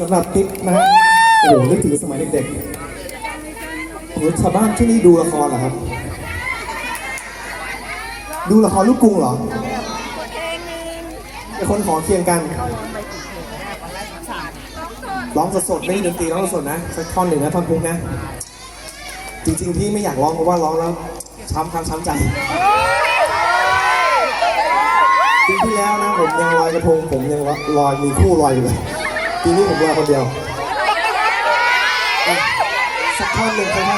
สำหรับทิปนะฮะโอ้โหนึกถึงสมัยเด็กๆโอ้โหชาวบ้านที่นี่ดูละครเหรอครับ ดูละครลูกกรุงเหรอคนขอเคียงกัน ร้องสดๆไม่มีดนตรีร้องสดนะสักท่อนหนึ่งนะท่อนพุกนะ จริงๆพี่ไม่อยากร้องเพราะว่าร้องแล้วช้ำช้ำช้ำใจปีที่แล้วนะผมยังลอยกระทงผมยังลอยมีคู่ลอยอยู่เลย ปีนี้ผมลอยคนเดียวอะสักท่อนหนึ่งใช่ไหม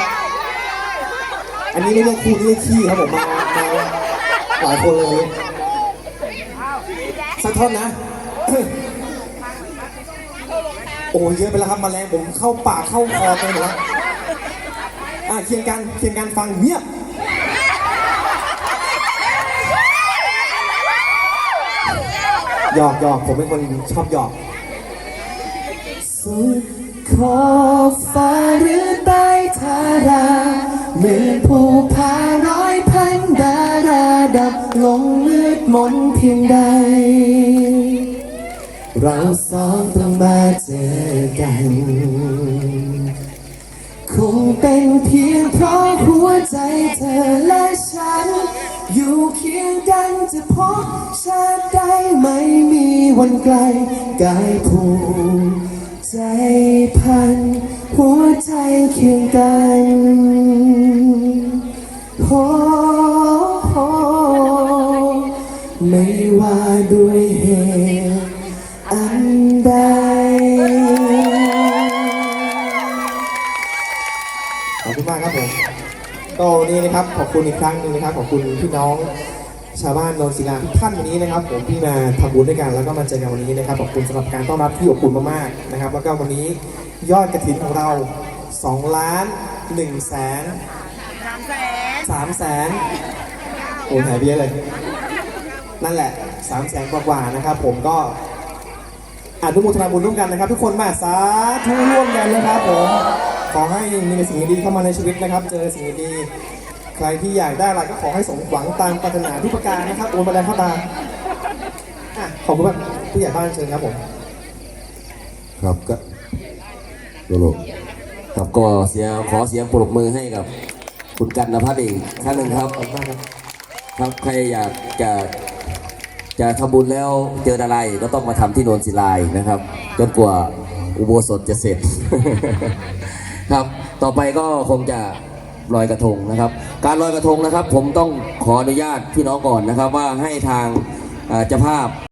อันนี้ไม่เรียกคู่นี่เรียกขี้ครับผมมามาหลายคนเลยวันนี้สักท่อนนะ โอ้ยเยอะไปแล้วครับแมลงผมเข้าปากเข้าคอไปหมดแล้วอะเคียงกันเคียงกันฟังเงียบหยอกหยอกผมเป็นคนชอบหยอก สุดขอบฟ้าหรือใต้ทาราเหมือนภูผาร้อยพันดาราดับลงมืดมนเพียงใด เราสองต้องมาเจอกัน คงเป็นเพียงเพราะหัวใจเธอและฉัน อยู่เคียงกันจะพบชาติใดไม่มีวันไกลกายผูก ใจพัน หัวใจเคียงกันโอ้โหไม่ว่าด้วยเหตุอันใดขอบคุณมากครับผมก็วันนี้นะครับขอบคุณอีกครั้งหนึ่งนะครับขอบคุณพี่น้อง ชาวบ้านโนนศิลาทุกท่านวันนี้นะครับ ผมที่มาทำบุญด้วยกันแล้วก็มาเจอกันวันนี้นะครับขอบคุณสำหรับการต้อนรับที่อบอุ่นมากๆนะครับ แล้วก็วันนี้ยอดกระถินของเรา2ล้าน1แสน3แสนโอ้ยหายไปเยอะเลย นั่นแหละ3แสนกว่าๆนะครับผมก็อนุโมทนาบุญร่วมกันนะครับ ทุกคนมาสาธุร่วมกันนะครับผมขอให้มีสิ่งดีๆเข้ามาในชีวิตนะครับ เจอสิ่งดีๆ ใครที่อยากได้อะไรก็ขอให้สมหวังตามปรารถนาทุกประการนะครับโอนมาแรงเข้ามาอะขอบคุณมากผู้ใหญ่บ้านเชิญครับผม ครับก็โลโลครับก็เสียงขอเสียงปรบมือให้กับ คุณกันนภัสอีกครั้งหนึ่งครับขอบคุณมากครับ ครับใครอยากจะจะทำบุญแล้วเจออะไรก็ต้องมาทำที่โนนศิลายนะครับ จนกว่าอุโบสถจะเสร็จ ครับ ต่อไปก็คงจะลอยกระทงนะครับ การลอยกระทงนะครับ ผมต้องขออนุญาตพี่น้องก่อนนะครับ ว่าให้ทางเจ้าภาพ